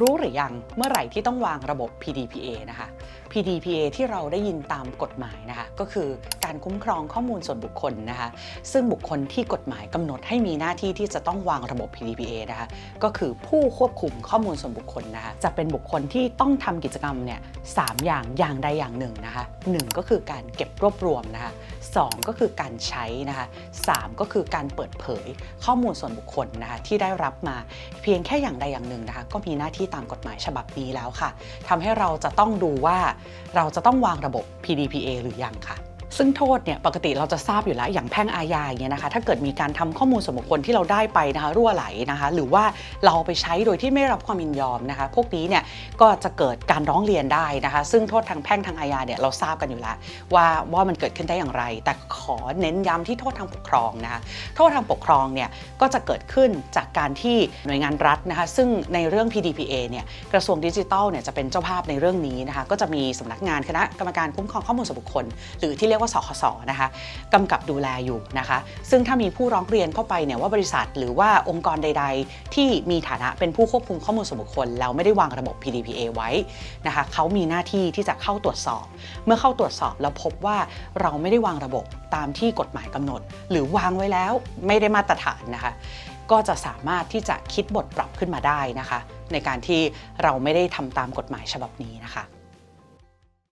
รู้หรือยังเมื่อไหร่ที่ต้องวางระบบ PDPA นะคะ PDPA ที่เราได้ยินตามกฎหมายนะคะ ก็คือการคุ้มครองข้อมูลส่วนบุคคลนะคะ ซึ่งบุคคลที่กฎหมายกำหนดให้มีหน้าที่ที่จะต้องวางระบบ PDPA นะคะ ก็คือผู้ควบคุมข้อมูลส่วนบุคคลนะคะ จะเป็นบุคคลที่ต้องทำกิจกรรมเนี่ยสามอย่างอย่างใดอย่างหนึ่งนะคะหนึ่งก็คือการเก็บรวบรวมนะคะ สองก็คือการใช้นะคะสามก็คือการเปิดเผยข้อมูลส่วนบุคคลนะคะที่ได้รับมาเพียงแค่อย่างใดอย่างหนึ่งนะคะก็มีหน้าที่ตามกฎหมายฉบับนี้แล้วค่ะทำให้เราจะต้องดูว่าเราจะต้องวางระบบ PDPA หรือยังค่ะ ซึ่งโทษเนี่ยปกติเราจะทราบอยู่แล้วอย่างแพ่งอาญาอย่างเงี้ยนะคะถ้าเกิดมีการทำข้อมูลส่วนบุคคลที่เราได้ไปนะคะรั่วไหลนะคะหรือว่าเราไปใช้โดยที่ไม่รับความยินยอมนะคะพวกนี้เนี่ยก็จะเกิดการร้องเรียนได้นะคะ ซึ่งโทษทางแพ่งทางอาญาเนี่ยเราทราบกันอยู่แล้วว่าว่ามันเกิดขึ้นได้อย่างไร แต่ขอเน้นย้ำที่โทษทางปกครองนะคะโทษทางปกครองเนี่ยก็จะเกิดขึ้นจากการที่หน่วยงานรัฐนะคะซึ่งในเรื่อง PDPA เนี่ยกระทรวงดิจิทัลเนี่ยจะเป็นเจ้าภาพในเรื่องนี้นะคะก็จะมีสำนักงานคณะกรรมการคุ้มครองข้อมูลส่วนบุคคล หรือที่เรียกว่าสคสนะคะกำกับดูแลอยู่นะคะ ซึ่งถ้ามีผู้ร้องเรียนเข้าไปเนี่ยว่าบริษัทหรือว่าองค์กรใด ๆ ที่มีฐานะเป็นผู้ควบคุมข้อมูลส่วนบุคคลแล้วไม่ได้วางระบบ PDPA ไว้นะคะเขามีหน้าที่ที่จะเข้าตรวจสอบ เมื่อเข้าตรวจสอบแล้วพบว่าเราไม่ได้วางระบบตามที่กฎหมายกำหนด หรือวางไว้แล้วไม่ได้มาตรฐานนะคะก็จะสามารถที่จะคิดบทปรับขึ้นมาได้นะคะ ในการที่เราไม่ได้ทำตามกฎหมายฉบับนี้นะคะ